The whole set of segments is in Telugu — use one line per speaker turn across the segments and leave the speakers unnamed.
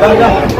Let's
go.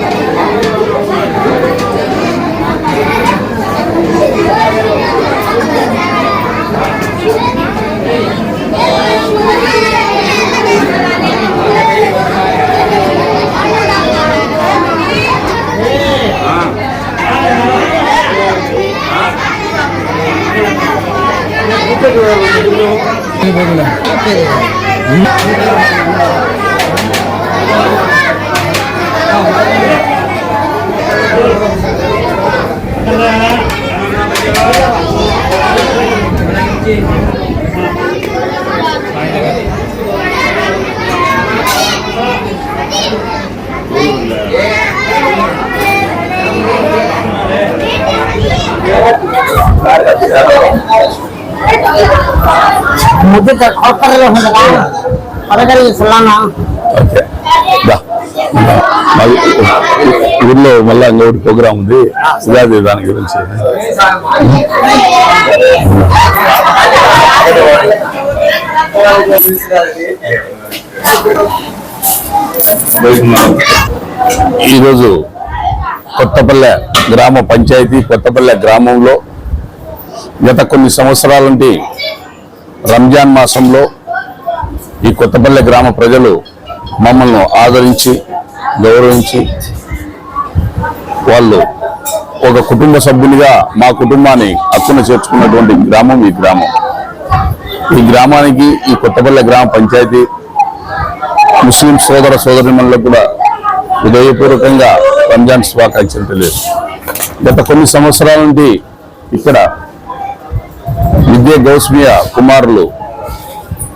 Gracias. ముద్దు ఊర్లో మళ్ళా ఇంకోటి ప్రోగ్రామ్ ఉంది. ఉగాది దాని గురించి. ఈరోజు కొత్తపల్లె గ్రామ పంచాయతీ కొత్తపల్లె గ్రామంలో గత కొన్ని సంవత్సరాల నుండి రంజాన్ మాసంలో ఈ కొత్తపల్లె గ్రామ ప్రజలు మమ్మల్ని ఆదరించి గౌరవించి వాళ్ళు ఒక కుటుంబ సభ్యునిగా మా కుటుంబాన్ని అక్కున చేర్చుకున్నటువంటి గ్రామం ఈ గ్రామం. ఈ గ్రామానికి ఈ కొత్తపల్లె గ్రామ పంచాయతీ ముస్లిం సోదర సోదరిమణులకు కూడా హృదయపూర్వకంగా రంజాన్ శుభాకాంక్షలు తెలియదు గత కొన్ని సంవత్సరాల నుండి ఇక్కడ విద్య గౌస్మియ కుమారులు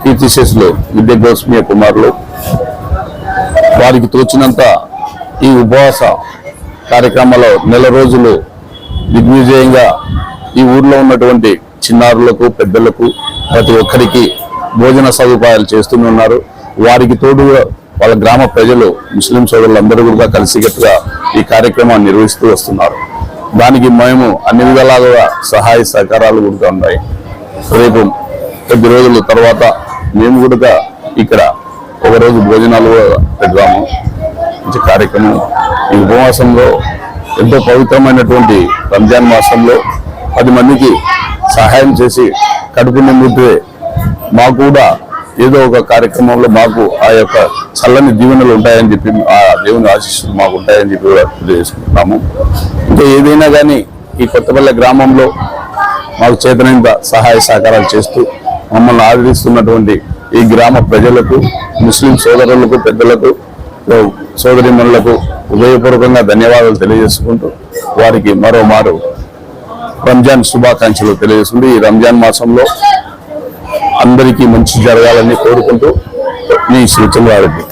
కీర్తిశేషులు విద్య గౌస్మియ కుమారులు. వారికి తోచినంత ఈ ఉపవాస కార్యక్రమంలో నెల రోజులు దిగ్విజయంగా ఈ ఊర్లో ఉన్నటువంటి చిన్నారులకు పెద్దలకు ప్రతి ఒక్కరికి భోజన సదుపాయాలు చేస్తూనే ఉన్నారు. వారికి తోడుగా వాళ్ళ గ్రామ ప్రజలు ముస్లిం సోదరులందరూ కూడా కలిసికట్టుగా ఈ కార్యక్రమాన్ని నిర్వహిస్తూ వస్తున్నారు. దానికి మేము అన్ని విధాలుగా సహాయ సహకారాలు కూడా ఉన్నాయి. రేపు కొద్ది రోజుల తర్వాత మేము కూడా ఇక్కడ ఒక రోజు భోజనాలు పెడదాము. మంచి కార్యక్రమం. ఈ ఉపవాసంలో ఎంతో పవిత్రమైనటువంటి రంజాన్ మాసంలో పది మందికి సహాయం చేసి కడుపు నిండితే మాకు కూడా ఏదో ఒక కార్యక్రమంలో మాకు ఆ యొక్క చల్లని దీవెనలు ఉంటాయని చెప్పి ఆ దేవుని ఆశీస్సులు మాకు ఉంటాయని చెప్పి చేసుకుంటున్నాము తెలియజేసుకుంటున్నాము. ఇంకా ఏదైనా కానీ ఈ కొత్తపల్లె గ్రామంలో మాకు చేతనంత సహాయ సహకారాలు చేస్తూ మమ్మల్ని ఆదరిస్తున్నటువంటి ఈ గ్రామ ప్రజలకు ముస్లిం సోదరులకు పెద్దలకు సోదరిమణులకు హృదయపూర్వకంగా ధన్యవాదాలు తెలియజేసుకుంటూ వారికి మరోమారు రంజాన్ శుభాకాంక్షలు తెలియజేస్తుంది. ఈ రంజాన్ మాసంలో అందరికీ మంచి జరగాలని కోరుకుంటూ మీ సూచనలు వారికి